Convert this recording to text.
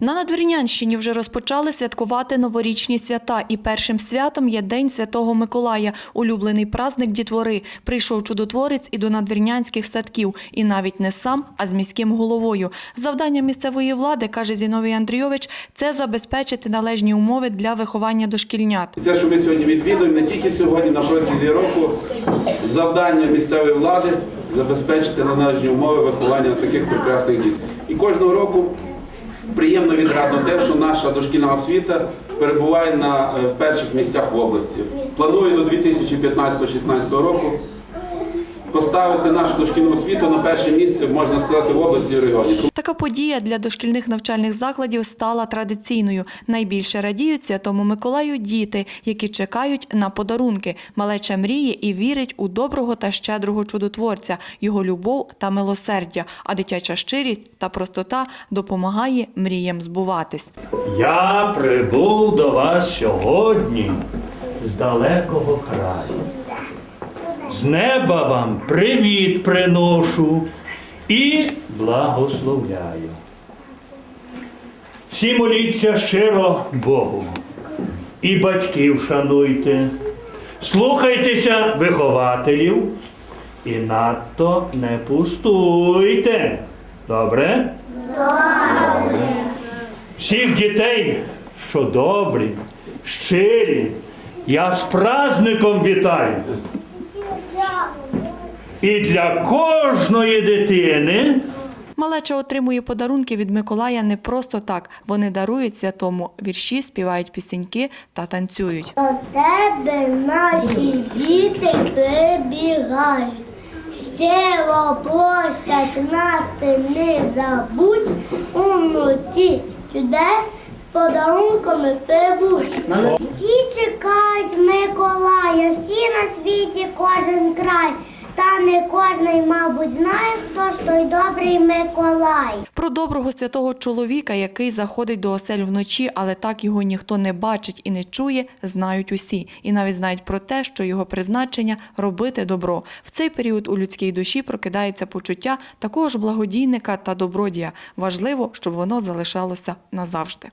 На Надвірнянщині вже розпочали святкувати новорічні свята, і першим святом є День Святого Миколая, улюблений праздник дітвори. Прийшов чудотворець і до надвірнянських садків, і навіть не сам, а з міським головою. Завдання місцевої влади, каже Зіновій Андрійович, це забезпечити належні умови для виховання дошкільнят. Те, що ми сьогодні відвідуємо, не тільки сьогодні, на протязі року, завдання місцевої влади забезпечити належні умови виховання таких прекрасних дітей. І кожного року приємно відрадно те, що наша дошкільна освіта перебуває на е, перших місцях в області. Планую до 2015-16 року поставити нашу дошкільну освіту на перше місце, можна сказати, в області і в регіоні. Така подія для дошкільних навчальних закладів стала традиційною. Найбільше радіють Святому Миколаю діти, які чекають на подарунки. Малеча мріє і вірить у доброго та щедрого чудотворця, його любов та милосердя. А дитяча щирість та простота допомагає мріям збуватись. Я прибув до вас сьогодні з далекого краю. З неба вам привіт приношу і благословляю. Всі моліться щиро Богу і батьків шануйте, слухайтеся вихователів і надто не пустуйте. Добре? всіх дітей, що добрі, щирі, я з праздником вітаю. І для кожної дитини Малеча отримує подарунки від Миколая не просто так. Вони дарують святому вірші, співають пісеньки та танцюють. До тебе наші діти прибігають, щиро просять нас ти не забудь, у ноті чудес з подарунками прибудь. Всі чекають Миколая, всі на світі кожен край, не кожний, мабуть, знає, хто ж той добрий Миколай. Про доброго святого чоловіка, який заходить до осель вночі, але так його ніхто не бачить і не чує, знають усі. І навіть знають про те, що його призначення робити добро. В цей період у людській душі прокидається почуття такого ж благодійника та добродія. Важливо, щоб воно залишалося назавжди.